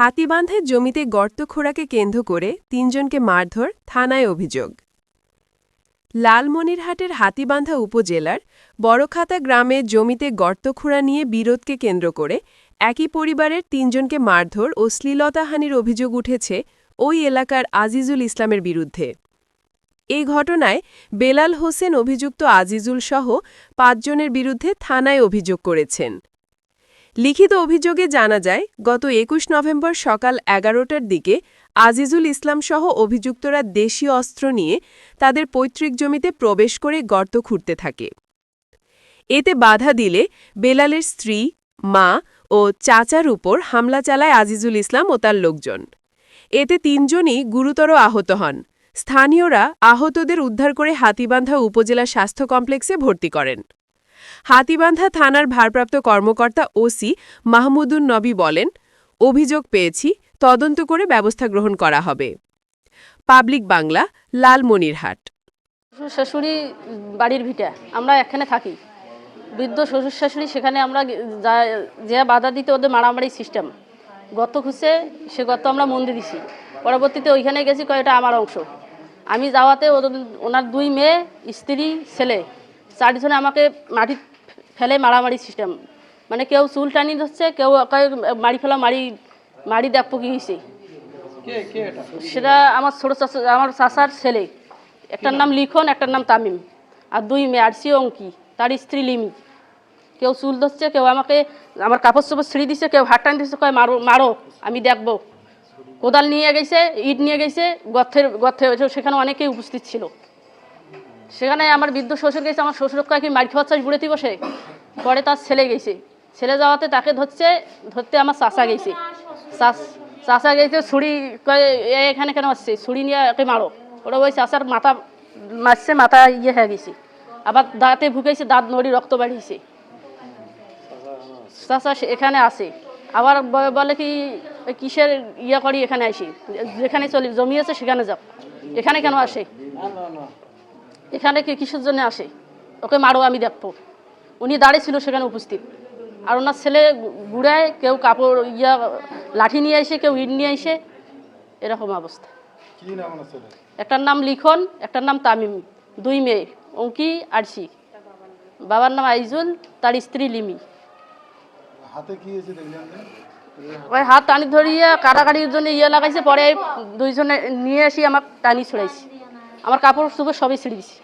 হাতিবাঁধের জমিতে গর্ত খোঁড়াকে কেন্দ্র করে তিনজনকে মারধর, থানায় অভিযোগ। লালমনিরহাটের হাতিবান্ধা উপজেলার বড়খাতা গ্রামে জমিতে গর্ত খোঁড়া নিয়ে বিরোধকে কেন্দ্র করে একই পরিবারের তিনজনকে মারধর ও শ্লীলতাহানির অভিযোগ উঠেছে ওই এলাকার আজিজুল ইসলামের বিরুদ্ধে। এই ঘটনায় বেলাল হোসেন অভিযুক্ত আজিজুল সহ পাঁচজনের বিরুদ্ধে থানায় অভিযোগ করেছেন। লিখিত অভিযোগে জানা যায়, গত একুশ নভেম্বর সকাল এগারোটার দিকে আজিজুল ইসলাম সহ অভিযুক্তরা দেশীয় অস্ত্র নিয়ে তাদের পৈতৃক জমিতে প্রবেশ করে গর্ত খুঁড়তে থাকে। এতে বাধা দিলে বেলালের স্ত্রী, মা ও চাচার উপর হামলা চালায় আজিজুল ইসলাম ও তার লোকজন। এতে তিনজনই গুরুতর আহত হন। স্থানীয়রা আহতদের উদ্ধার করে হাতিবান্ধা উপজেলা স্বাস্থ্য কমপ্লেক্সে ভর্তি করেন। হাতিবান্ধা থানার ভারপ্রাপ্ত কর্মকর্তা ওসি মাহমুদুন নবী বলেন, অভিযোগ পেয়েছি, তদন্ত করে ব্যবস্থা গ্রহণ করা হবে। পাবলিক বাংলা, লালমনিরহাট। শাশুড়ি বাড়ির ভিটা, আমরা এখানে থাকি। বৃদ্ধ শ্বশুর শাশুড়ি সেখানে আমরা যা- বাধা দিতে ওদের মারামারি সিস্টেম। গত খুঁজছে সে গত আমরা মন্দির দিছি। পরবর্তীতে ওইখানে গেছি কয় এটা আমার অংশ। আমি যাওয়াতে ওদের, ওনার দুই মেয়ে, স্ত্রী, ছেলে। চারজনে আমাকে মাটি ফেলে মারামারি সিস্টেম মানে কেউ চুল টানি ধরছে কেউ মারি ফেলা মারি মারি দেখব কি হয়েছে সেটা আমার ছোটো চাচা আমার চাচার ছেলে। একটার নাম লিখন একটার নাম তামিম। আর দুই মেয়ে আরসি অঙ্কি। তার স্ত্রী লিমি। কেউ চুল ধরছে কেউ আমাকে আমার কাপড় চোপড় ছিঁড়ে দিচ্ছে কেউ হাত টান দিচ্ছে কয় মারো মারো আমি দেখব। কোদাল নিয়ে গেছে ইট নিয়ে গেছে গর্থের গর্থে সেখানে অনেকেই উপস্থিত ছিল। সেখানে আমার বৃদ্ধ শ্বশুর গেছে, আমার শ্বশুর কি মারি খাওয়ার চাষ বসে পরে তার ছেলে গেছে। ছেলে যাওয়াতে তাকে ধরছে, ধরতে আমার চাচা গেছে। চাচা গেছে, ছুরি এখানে কেন আসছে? ছুরি নিয়ে একে মারো। ওরা ওই চাচার মাথা মারছে, মাথা ইয়ে হয়ে গেছে। আবার দাঁতে ভুকেছে দাঁত নড়ি রক্ত বাড়িয়েছে। সে- এখানে আসে। আবার বলে কি কিসের ইয়ে করি এখানে আসি? যেখানে চলি, জমি আছে সেখানে যাও। এখানে কেন আসে? এখানে কি কিসের জন্য আসে? ওকে মারো আমি দেখব। উনি দাঁড়িয়ে ছিল সেখানে উপস্থিত। আর ওনার ছেলে ঘুরায় কেউ কাপড় ইয়া লাঠি নিয়ে আসে কেউ ইট নিয়ে আসে। এরকম অবস্থা। একটার নাম লিখন একটার নাম তামিম। দুই মেয়ে অঙ্কি আরশি বাবার নাম আইজুল তার স্ত্রী লিমি? ওই হাত টানি ধরিয়ে কাটাকাটির জন্য ইয়ে লাগাইছে পরে দুইজনে নিয়ে আসি আমার টানি ছড়াইছি। আমার কাপড় চুপড় সবই ছিঁড়ে দিছি